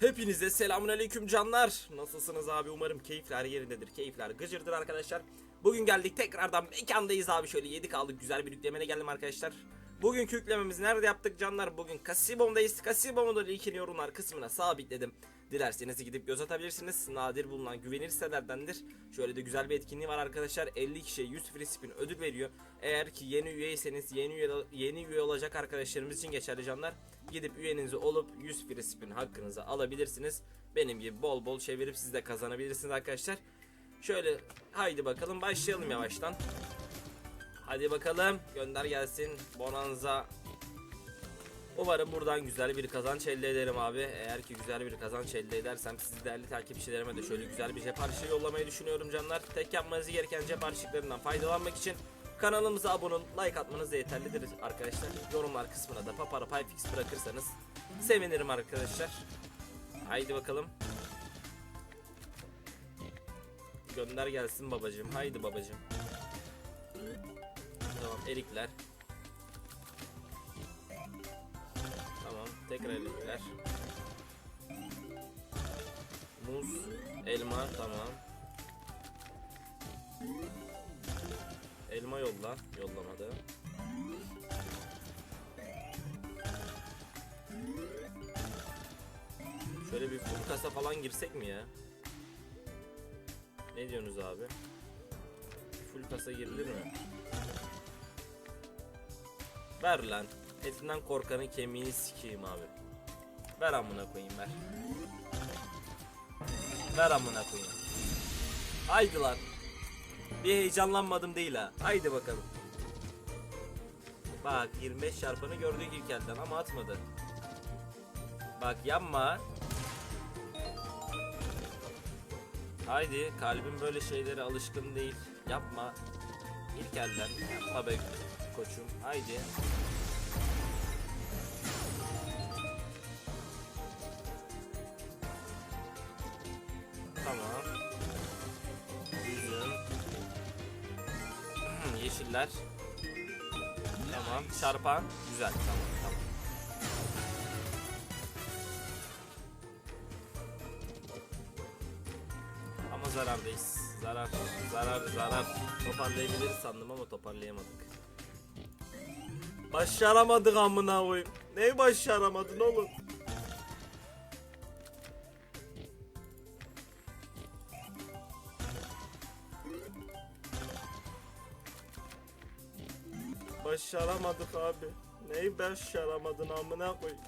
Hepinize selamünaleyküm canlar. Nasılsınız abi? Umarım keyifler yerindedir. Keyifler gıcırdır arkadaşlar. Bugün geldik tekrardan mekandayız abi. Şöyle 7 kaldık. Güzel bir yüklemene geldim arkadaşlar. Bugünkü yüklememizi nerede yaptık canlar? Bugün Kasibom'dayız. Kasibom'u da linkini yorumlar kısmına sabitledim. Dilerseniz gidip göz atabilirsiniz. Nadir bulunan güvenilir sitelerdendir. Şöyle de güzel bir etkinliği var arkadaşlar. 50 kişiye 100 free spin ödül veriyor. Eğer ki yeni üyeyseniz yeni üye, yeni üye olacak arkadaşlarımız için geçerli canlar. Gidip üyenizi olup 100 free spin hakkınızı alabilirsiniz. Benim gibi bol bol çevirip siz de kazanabilirsiniz arkadaşlar. Şöyle haydi bakalım başlayalım yavaştan. Hadi bakalım gönder gelsin Bonanza. Umarım buradan güzel bir kazanç elde ederim abi. Eğer ki güzel bir kazanç elde edersem siz değerli takipçilerime de şöyle güzel bir cep harçlığı yollamayı düşünüyorum canlar. Tek yapmanız gereken cep faydalanmak için kanalımıza abone olun, like atmanız yeterlidir arkadaşlar. Yorumlar kısmına da papara payfix bırakırsanız sevinirim arkadaşlar. Haydi bakalım. Gönder gelsin babacığım. Haydi babacığım. Tamam erikler. Tamam tekrar erikler. Muz, elma tamam. Elma yolla, yollamadı. Şöyle bir full kasa falan girsek mi ya? Ne diyorsunuz abi? Full kasa girilir mi? Ver lan. Etinden korkanın kemiğini sikeyim abi. Ver amına koyayım ver. Ver amına koyayım. Haydi lan. Bir heyecanlanmadım değil ha. Haydi bakalım. Bak 25 çarpanı gördük ilk elden ama atmadı. Bak yanma. Haydi kalbim böyle şeylere alışkın değil. Yapma. İlk elden yapma be koçum. Haydi. Tamam. Yeşiller. Tamam. Çarpan. Güzel. Tamam. Tamam. Ama zarardayız. Zarar, zarar, zarar. Toparlayabiliriz sandım ama toparlayamadık. Başaramadık amına koyayım. Neyi başaramadın oğlum? Başaramadık abi. Neyi başaramadın amına koyayım?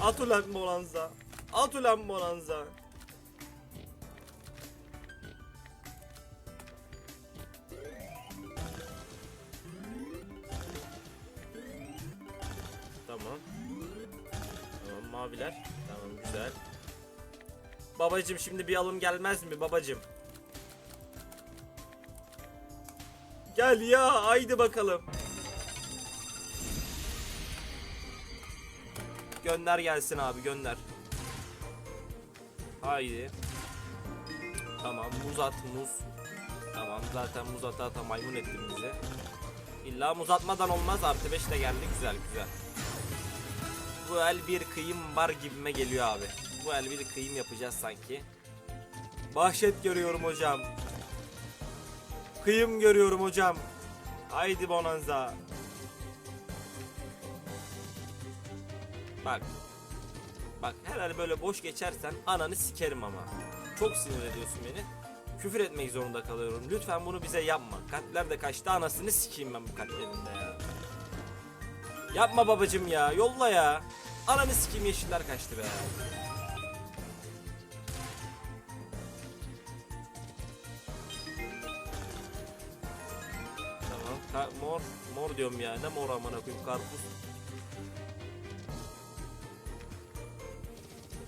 At ulan Bonanza. At ulan Bonanza. Tamam. Tamam maviler. Tamam güzel. Babacım şimdi bir alım gelmez mi babacım? Gel ya haydi bakalım. Gönder gelsin abi gönder. Haydi. Tamam muz at muz. Tamam zaten muz ata ata maymun ettin bize. İlla muz atmadan olmaz artı 5 de geldi güzel güzel. Bu el bir kıyım var gibime geliyor abi. Bu el bir kıyım yapacağız sanki. Bahşet görüyorum hocam. Kıyım görüyorum hocam. Haydi bonanza. Bak. Bak herhalde böyle boş geçersen ananı sikerim ama. Çok sinir ediyorsun beni. Küfür etmek zorunda kalıyorum. Lütfen bunu bize yapma. Kalpler de kaçtı anasını sikeyim ben bu kalplerinde ya. Yapma babacım ya. Yolla ya. Ananı sikeyim yeşiller kaçtı be. Mor. Mor diyorum ya. Ne mor amına koyayım karpuz.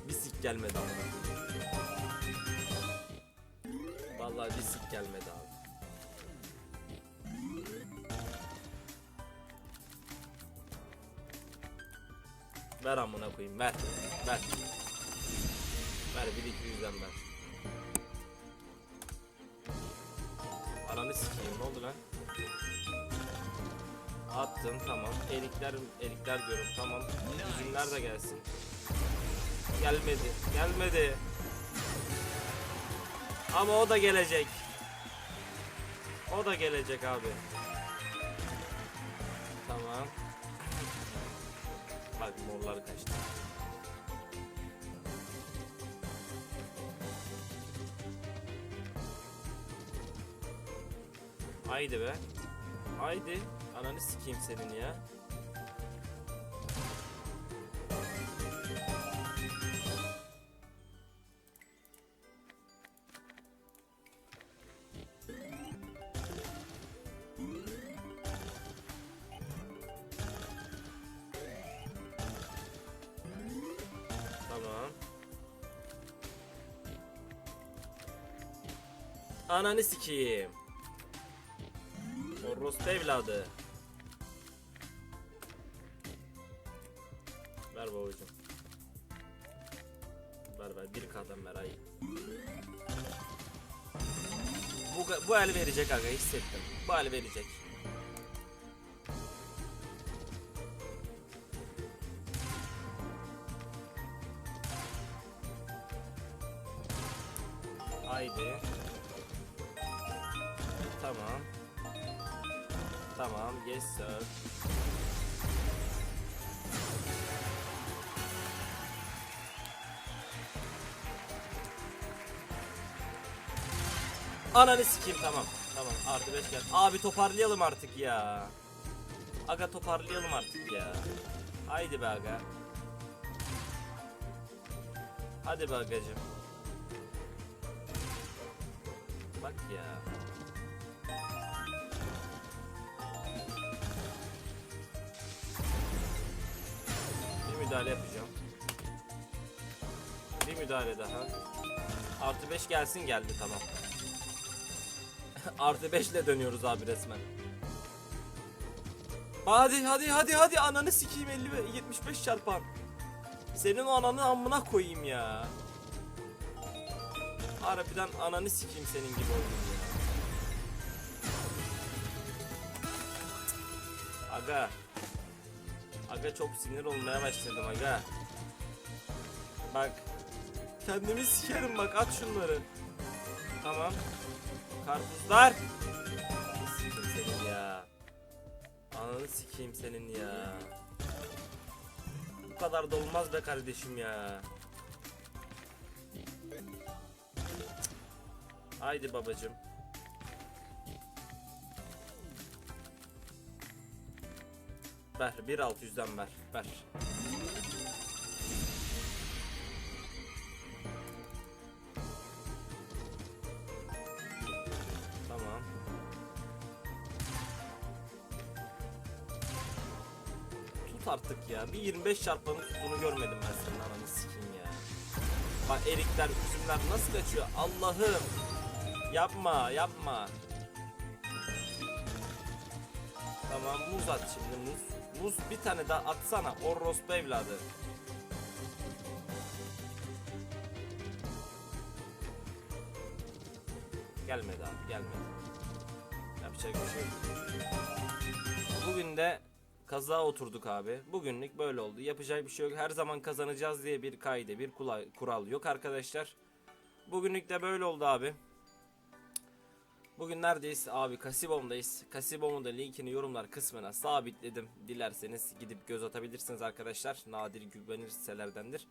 Bir sik gelmedi amına. Vallahi bir sik gelmedi abi. Ver amına koyayım ver. Ver. Ver bir iki yüzden ver. Ananı sikeyim ne oldu lan? Attım tamam. Elikler elikler diyorum tamam. Üzümler de gelsin. Gelmedi. Gelmedi. Ama o da gelecek. O da gelecek abi. Tamam. Bak morlar kaçtı. Haydi be. Haydi. Ananı sikeyim senin ya. Tamam. Ananı sikeyim. Orospu evladı. Ver babacım. Ver ver bir kadın ver ay. Bu, bu el verecek aga hissettim. Bu el verecek. Haydi. Tamam. Tamam, yes sir. Ananı sikeyim tamam. Tamam artı 5 gel. Abi toparlayalım artık ya. Aga toparlayalım artık ya. Haydi be aga. Hadi be agacım. Bak ya. Bir müdahale yapacağım. Bir müdahale daha. Artı 5 gelsin geldi tamam. Artı 5 ile dönüyoruz abi resmen. Hadi hadi hadi hadi ananı sikeyim 50 ve 75 çarpan. Senin o ananı amına koyayım ya. Harbiden ananı sikeyim senin gibi oldum ya. Aga. Aga çok sinir olmaya başladım aga. Bak. Kendimi sikerim bak at şunları. Tamam. Karpuzlar. Sikeyim senin ya. Ananı sikeyim senin ya. Bu kadar da olmaz be kardeşim ya. Haydi babacım. Ver 1600'den ver. Ver. Tut artık ya. Bir 25 çarpanın tuttuğunu görmedim ben senin ananı sikeyim ya. Bak erikler, üzümler nasıl kaçıyor? Allah'ım. Yapma, yapma. Tamam muz at şimdi muz. Muz bir tane daha atsana orospu evladı. Gelmedi abi gelmedi. Yapacak bir şey yok. Bugün de kaza oturduk abi. Bugünlük böyle oldu. Yapacak bir şey yok. Her zaman kazanacağız diye bir kaide, bir kula- kural yok arkadaşlar. Bugünlük de böyle oldu abi. Bugün neredeyiz? Abi Kasibom'dayız. Kasibom'un da linkini yorumlar kısmına sabitledim. Dilerseniz gidip göz atabilirsiniz arkadaşlar. Nadir güvenilir sitelerdendir.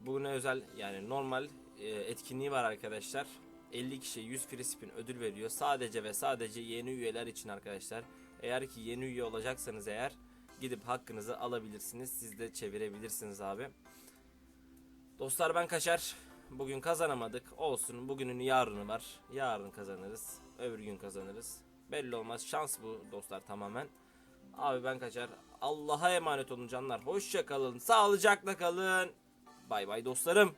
Bugüne özel yani normal e, etkinliği var arkadaşlar. 50 kişiye 100 free spin ödül veriyor. Sadece ve sadece yeni üyeler için arkadaşlar. Eğer ki yeni üye olacaksanız eğer gidip hakkınızı alabilirsiniz. Siz de çevirebilirsiniz abi. Dostlar ben kaçar. Bugün kazanamadık. Olsun. Bugünün yarını var. Yarın kazanırız. Öbür gün kazanırız. Belli olmaz. Şans bu dostlar tamamen. Abi ben kaçar. Allah'a emanet olun canlar. Hoşça kalın. Sağlıcakla kalın. Bay bay dostlarım.